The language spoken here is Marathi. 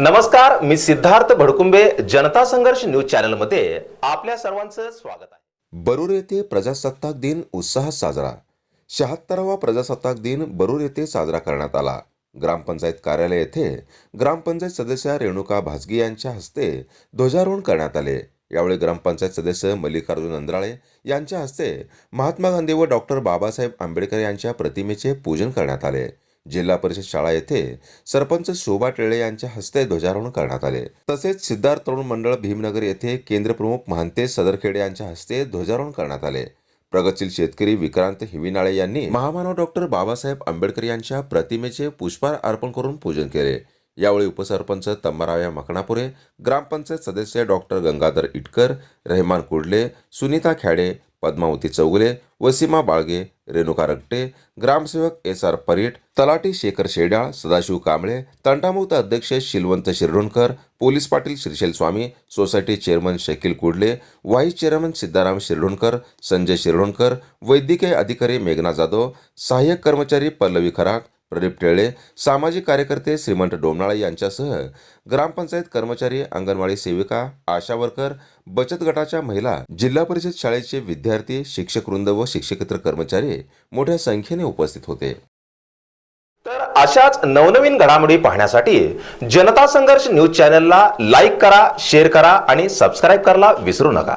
नमस्कार मी सिद्धार्थ भडकुंबे जनता संघर्ष न्यूज चॅनलमध्ये आपल्या सर्वांचं स्वागत आहे. बरूर येथे प्रजासत्ताक दिन उत्साहात साजरा. शहात्तरावा प्रजासत्ताक दिन बरूर येथे साजरा करण्यात आला. ग्रामपंचायत कार्यालय येथे ग्रामपंचायत सदस्य रेणुका भाजगी यांच्या हस्ते ध्वजारोहण करण्यात आले. यावेळी ग्रामपंचायत सदस्य मल्लिकार्जुन अंद्राळे यांच्या हस्ते महात्मा गांधी व डॉक्टर बाबासाहेब आंबेडकर यांच्या प्रतिमेचे पूजन करण्यात आले. जिल्हा परिषद शाळा येथे सरपंच शोभा टेळे यांच्या हस्ते ध्वजारोहण करण्यात आले. तसेच सिद्धार्थ तरुण मंडळ भीमनगर येथे केंद्रप्रमुख महंतेश सदरखेडे यांच्या हस्ते ध्वजारोहण करण्यात आले. प्रगतशील शेतकरी विक्रांत हिविनाळे यांनी महामानव डॉक्टर बाबासाहेब आंबेडकर यांच्या प्रतिमेचे पुष्पहार अर्पण करून पूजन केले. यावेळी उपसरपंच तम्माराव मखणापुरे ग्रामपंचायत सदस्य डॉक्टर गंगाधर इटकर रहमान कुडले सुनीता खेडे पद्मावती चौगुले वसीमा बाळगे रेणुका रगटे ग्रामसेवक एस आर परीट तलाटी शेखर शेडाळ सदाशिव कांबळे तंटामुक्त अध्यक्ष Shilwant Shirdonkar police Patil Shrishail Swami society chairman Shakil Kudle vice chairman Siddharam Shirdonkar Sanjay Shirdonkar वैद्यकीय अधिकारी मेघना जाधव सहाय्यक कर्मचारी पल्लवी खराक प्रदीप टेळे सामाजिक कार्यकर्ते श्रीमंत डोमनाळे यांच्यासह ग्रामपंचायत कर्मचारी अंगणवाडी सेविका आशा वर्कर बचत गटाच्या महिला जिल्हा परिषद शाळेचे विद्यार्थी शिक्षक वृंद व शिक्षकेतर कर्मचारी मोठ्या संख्येने उपस्थित होते. तर अशाच नवनवीन घडामोडी पाहण्यासाठी जनता संघर्ष न्यूज चॅनलला लाईक करा शेअर करा आणि सबस्क्राईब करायला विसरू नका.